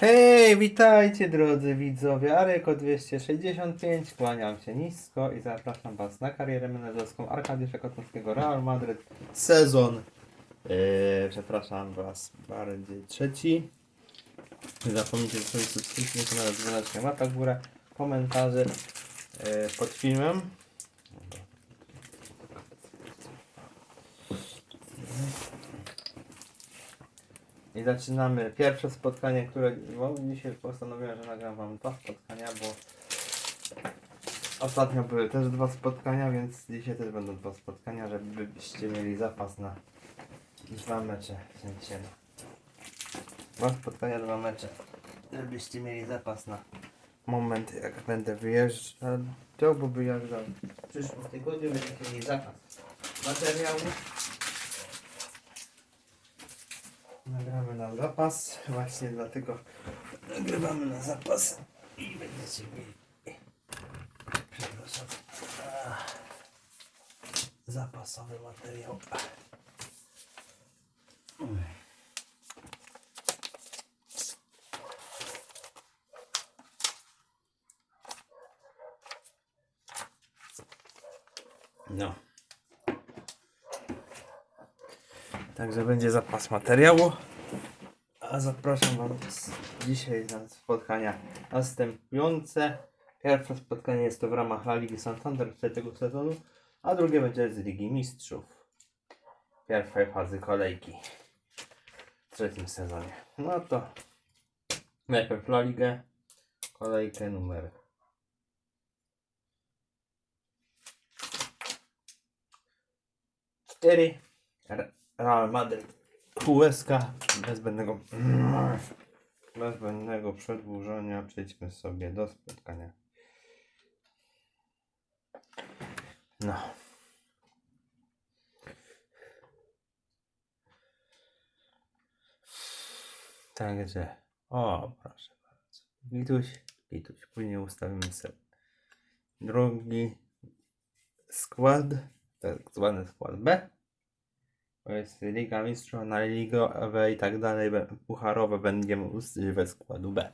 Hej, witajcie drodzy widzowie, Areko 265, kłaniam się nisko i zapraszam Was na karierę menedżerską Arkadiusza Kotowskiego Real Madryt, sezon, yy, przepraszam Was, bardziej trzeci. Nie zapomnijcie zostawić subskrypcji na dzwoneczkę, łapka w górę, komentarze yy, pod filmem. I zaczynamy pierwsze spotkanie, które bo dzisiaj postanowiłem, że nagram wam dwa spotkania, bo ostatnio były też dwa spotkania, więc dzisiaj też będą dwa spotkania, żebyście mieli zapas na dwa mecze dwa spotkania, dwa mecze, żebyście mieli zapas na moment jak będę wyjeżdżał, bo wyjeżdżam w przyszłym tygodniu, będziecie mieli zapas materiału. Na zapas, właśnie dlatego nagrywamy na zapas i będziecie mieli, przepraszam, zapasowy materiał. No. Także będzie zapas materiału. A zapraszam Wam dzisiaj na spotkania następujące. Pierwsze spotkanie jest to w ramach La Ligi Santander trzeciego sezonu, a drugie będzie z Ligi Mistrzów. Pierwszej fazy kolejki w trzecim sezonie. No to najpierw La Ligę, kolejkę numer 4. Real Madrid QSK bez zbędnego przedłużenia przejdźmy sobie do spotkania. No. Także, o proszę bardzo. Gituś, gituś. Później ustawimy sobie drugi skład, tak zwany skład B. Jest Liga Mistrzów, na ligowe i tak dalej, pucharowe będziemy używać składu B.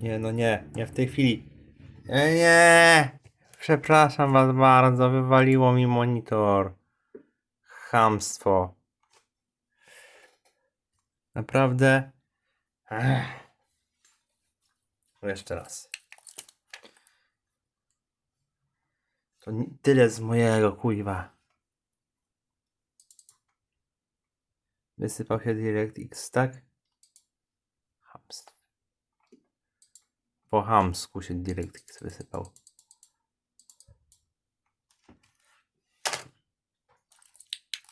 Nie, no nie, nie w tej chwili. Nie, nie! Przepraszam was bardzo, wywaliło mi monitor. Chamstwo. Naprawdę. Ech. Jeszcze raz. To tyle z mojego kuźwa. Wysypał się DirectX, tak? Chamstwo. Po chamsku się DirectX wysypał.